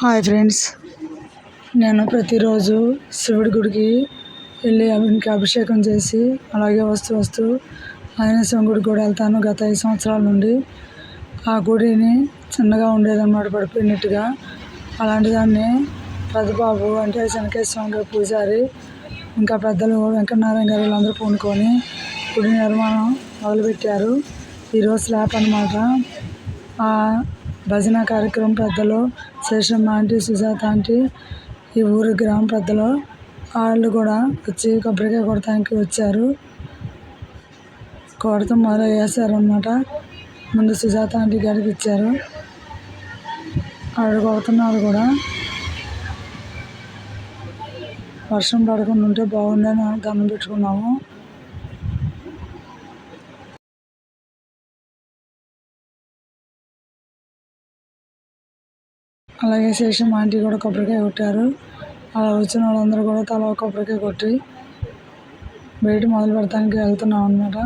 Hi friends. నేను ప్రతిరోజు శివుడి గుడికి వెళ్ళి ఆయనకి అభిషేకం చేసి అలాగే వస్తూ వస్తూ ఆంజనేయ స్వామి గుడికి కూడా వెళ్తాను గత ఐదు సంవత్సరాల నుండి. ఆ గుడిని చిన్నగా ఉండేదన్నమాట పడిపోయినట్టుగా. అలాంటి దాన్ని పెద్దబాబు అంటే శనకేశ్వర స్వామి పూజారి ఇంకా పెద్దలు వెంకటనారాయణ గారు వీళ్ళందరూ పూనుకొని గుడి నిర్మాణం మొదలుపెట్టారు. ఈరోజు స్లాబ్ అన్నమాట. భజన కార్యక్రమం పెద్దలు శేషమ్మ ఆంటీ సుజాత ఆంటీ ఈ ఊరి గ్రామ పెద్దలు వాళ్ళు కూడా వచ్చి కొబ్బరికాయ కొడటానికి వచ్చారు. కొడతాం మొదలు వేసారనమాట ముందు సుజాత ఆంటీ గారికి ఇచ్చారు. ఆవిడ కొడుతున్నారు కూడా. వర్షం పడకుండా ఉంటే బాగుండని దండం పెట్టుకున్నాము. అలాగే శేషం ఆంటీ కూడా కొబ్బరికాయ కొట్టారు. అలా వచ్చిన వాళ్ళందరూ కూడా తల ఒక కొబ్బరికాయ కొట్టి బయట మొదలు పెడతానికి వెళ్తున్నాం అనమాట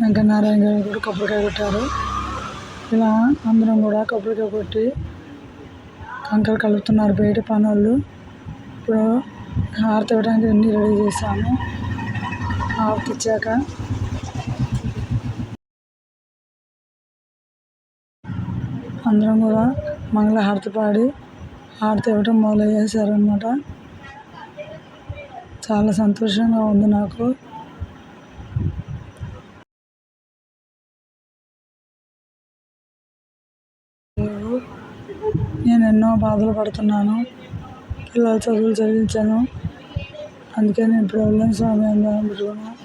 వెంకటనారాయణ గారు కూడా కొబ్బరికాయ కొట్టారు. ఇలా అందరం కూడా కొబ్బరికాయ కొట్టి కంకర కలుపుతున్నారు బయట పనులు ఇప్పుడు హారతి ఇవ్వడానికి అన్నీ రెడీ చేశాము. హారతి ఇచ్చాక అందరం కూడా మంగళ హారతి పాడి హారతి ఇవ్వడం మొదలు చేశారనమాట చాలా సంతోషంగా ఉంది నాకు. నేను ఎన్నో బాధలు పడుతున్నాను. పిల్లల చదువులు చదివించాను. అందుకే నేను ఇప్పుడు వెళ్ళిన స్వామి అందరం పెట్టుకున్నాను